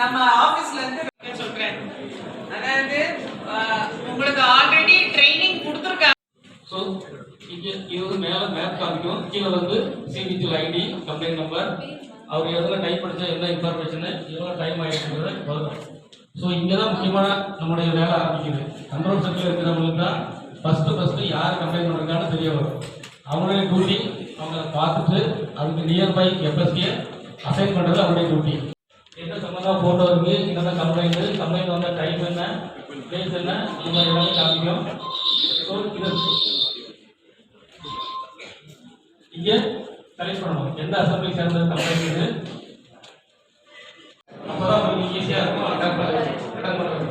நம்ம ஆபீஸ்ல இருந்து சொல்றேன் அதாவது உங்களுக்கு ஆல்ரெடி ட்ரைனிங் கொடுத்துருக்காங்க. ஸோ இங்கே இது வந்து மேலே மேப் காமிக்கும். கீழே வந்து சிபிசிஎல் ஐடி கம்ப்ளைண்ட் நம்பர் அவர் எதில் டைப் படித்தா என்ன இன்ஃபர்மேஷனு எவ்வளோ டைம் ஆகிடுச்சுங்கிறத வரும் ஸோ இங்கே தான் முக்கியமான நம்முடைய வேலை ஆரம்பிக்குது. கண்ட்ரோல் சென்டரில் இருக்கிறவங்களுக்கு தான் ஃபஸ்ட்டு ஃபஸ்ட்டு யார் கம்ப்ளைண்ட் பண்ணுறாங்கன்னு தெரிய வரும். அவங்களுடைய டியூட்டி அவங்கள பார்த்துட்டு அதுக்கு நியர்பை எஃப்எஸ்டியை அசைன் பண்ணுறது அவருடைய டியூட்டி என்னென்ன சம்மந்தமாக ஃபோட்டோ இருக்குது என்னென்ன கம்ப்ளைண்ட்டு கம்ப்ளைண்ட் வந்த டைம் என்ன? பிளேஸ் என்ன? இந்த மாதிரி எல்லாமே காமிக்கும். ஸோ இது இங்கே செலக்ட் பண்ணணும். எந்த அசம்பிளி சேர்ந்த கம்ப்ளைண்ட் இது? அப்பதான் உங்களுக்கு ஈஸியாக இருக்கும். அட்டாக் பண்ண அட்டாக் பண்ணுறது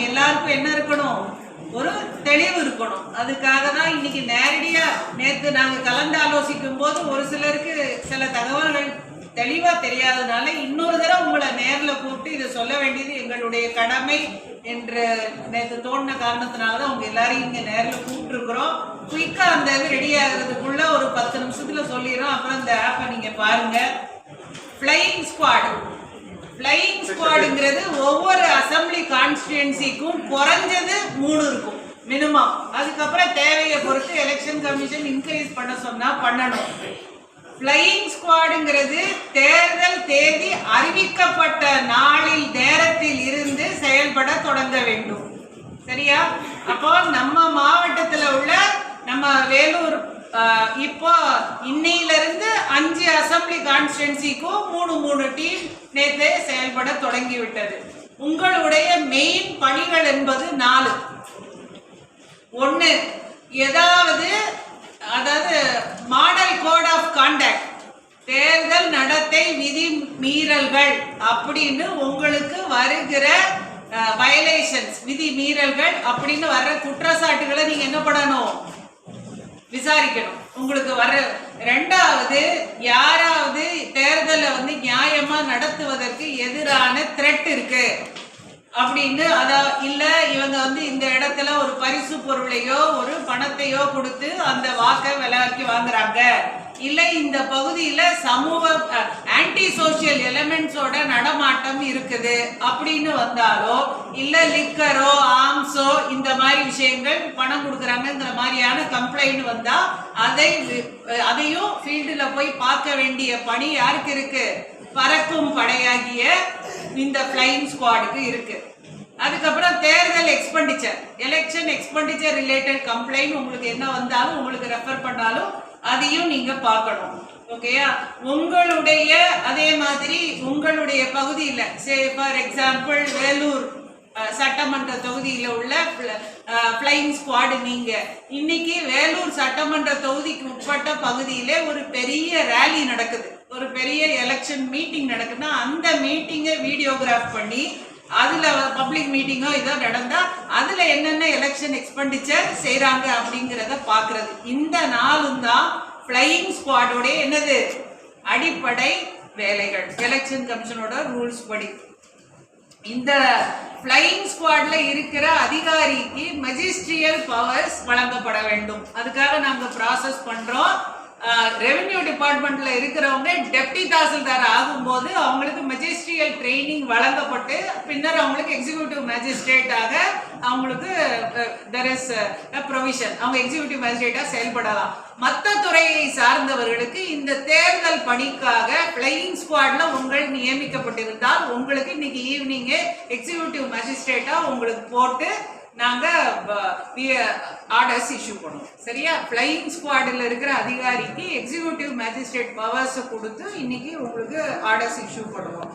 நம்ம எல்லாருக்கும் என்ன இருக்கணும்? ஒரு தெளிவு இருக்கணும். அதுக்காக தான் இன்னைக்கு நேரடியா நேற்று நாங்கள் கலந்து ஆலோசிக்கும் போது ஒரு சிலருக்கு சில தகவல்கள் தெளிவா தெரியாதனால இன்னொரு தடவை உங்களை நேரில் கூப்பிட்டு இதை சொல்ல வேண்டியது எங்களுடைய கடமை என்று நேற்று தோணின காரணத்தினால தான் உங்க எல்லாரையும் இங்கே நேரில் கூப்பிட்டுருக்குறோம். குயிக்காக அந்த இது ரெடி ஆகுறதுக்குள்ள ஒரு பத்து நிமிஷத்துல சொல்லிடுறோம். அப்புறம் இந்த ஆப்பை நீங்க பாருங்க. ஃப்ளையிங் ஸ்குவாடு ஃப்ளையிங் ஸ்குவாடுங்கிறது ஒவ்வொரு அசம்பிளி கான்ஸ்டிடுவன்சிக்கும் குறைஞ்சது மூணு இருக்கும் மினிமம் அதுக்கப்புறம் தேவையை பொறுத்து எலெக்ஷன் கமிஷன் இன்க்ரீஸ் பண்ண சொன்னா பண்ணணும். ஃப்ளையிங் ஸ்குவாடுங்கிறது தேர்தல் தேதி அறிவிக்கப்பட்ட நாளில் நேரத்தில் இருந்து செயல்பட தொடங்க வேண்டும். சரியா? அப்போ நம்ம மாவட்டத்துல உள்ள நம்ம வேலூர் இப்போ இன்னையில அஞ்சு அசம்பிளி கான்ஸ்டன்சிக்கும் மூணு மூணு டீம் நேற்று செயல்பட தொடங்கிவிட்டது. உங்களுடைய மெயின் பணிகள் என்பது நாலு. ஒன்று ஏதாவது அதாவது மாடல் கோட் ஆஃப் கான்டாக்ட் தேர்தல் நடத்தை விதி மீறல்கள் அப்படின்னு உங்களுக்கு வருகிற வயலேஷன்ஸ் விதி மீறல்கள் அப்படின்னு வர்ற குற்றச்சாட்டுகளை நீங்க என்ன பண்ணணும்? விசாரிக்கணும். உங்களுக்கு வர ரெண்டாவது யாராவது தேர்தலை வந்து நியாயமா நடத்துவதற்கு எதிரான த்ரெட் இருக்கு. அப்படின்னு அதா இல்ல இவங்க வந்து இந்த இடத்துல ஒரு பரிசு பொருளையோ ஒரு பணத்தையோ கொடுத்து அந்த வாக்கை விலைக்கு வாங்குறாங்க. இல்லை இந்த பகுதியில் சமூக ஆன்டி சோசியல் எலிமெண்ட்ஸோட நடமாட்டம் இருக்குது. அப்படின்னு வந்தாலோ இல்லை லிக்கரோ ஆம்ஸோ இந்த மாதிரி விஷயங்கள் பணம் கொடுக்குறாங்கங்கிற மாதிரியான கம்ப்ளைண்ட் வந்தால் அதை அதையும் ஃபீல்டில் போய் பார்க்க வேண்டிய பணி யாருக்கு இருக்கு? பறக்கும் படையாகிய இந்த ஃப்ளைங் ஸ்குவாடுக்கு இருக்கு. அதுக்கப்புறம் தேர்தல் expenditure election expenditure related complaint உங்களுக்கு என்ன வந்தாலும் உங்களுக்கு ரெஃபர் பண்ணாலும் அதையும் நீங்க பார்க்கணும். ஓகேயா உங்களுடைய அதே மாதிரி உங்களுடைய பகுதியில் சே ஃபார் எக்ஸாம்பிள் வேலூர் சட்டமன்ற தொகுதியில உள்ள ஃப்ளைங் ஸ்குவாடு நீங்க. இன்னைக்கு வேலூர் சட்டமன்ற தொகுதிக்கு உட்பட்ட பகுதியிலே ஒரு பெரிய ரேலி நடக்குது. ஒரு பெரிய எலெக்ஷன் மீட்டிங் நடக்குதுன்னா அந்த மீட்டிங்கை வீடியோகிராஃப் பண்ணி அதில் பப்ளிக் மீட்டிங்கோ இதோ நடந்தா அதுல என்னென்ன எலெக்ஷன் எக்ஸ்பெண்டிச்சர் செய்யறாங்க அப்படிங்கிறத பாக்குறது இந்த நாளும் தான் ஃப்ளையிங் ஸ்குவாடோட என்னது? அடிப்படை வேலைகள். எலெக்ஷன் கமிஷனோட ரூல்ஸ் படி. இந்த ஃப்ளையிங் ஸ்குவாட்ல இருக்கிற அதிகாரிக்கு மெஜிஸ்ட்ரியல் பவர்ஸ் வழங்கப்பட வேண்டும். அதுக்காக நாங்க ப்ராசஸ் பண்றோம். ரெவென்யூ டிபார்ட்மெண்ட்ல இருக்கிறவங்க டெப்டி தாசில்தார் ஆகும்போது அவங்களுக்கு மெஜிஸ்ட்ரியல் ட்ரைனிங் வழங்கப்பட்டு பின்னர் அவங்களுக்கு எக்ஸிக்யூட்டிவ் மேஜிஸ்ட்ரேட்டாக அவங்களுக்கு தெர் இஸ் ப்ரொவிஷன் அவங்க எக்ஸிக்யூட்டிவ் மேஜிஸ்ட்ரேட்டாக செயல்படலாம். மற்ற துறையை சார்ந்தவர்களுக்கு இந்த தேர்தல் பணிக்காக பிளையிங் ஸ்குவாட்ல உங்கள் நியமிக்கப்பட்டிருந்தால் உங்களுக்கு இன்னைக்கு ஈவினிங்கே எக்ஸிக்யூட்டிவ் மேஜிஸ்ட்ரேட்டாக உங்களுக்கு போட்டு நாங்கள் ஆர்டர்ஸ் இஷ்யூ பண்ணுவோம். சரியா? ஃப்ளையிங் ஸ்குவாடில் இருக்கிற அதிகாரிக்கு எக்ஸிக்யூட்டிவ் மேஜிஸ்ட்ரேட் பவர்ஸை கொடுத்து இன்னைக்கு உங்களுக்கு ஆர்டர்ஸ் இஷ்யூ பண்ணுவோம்.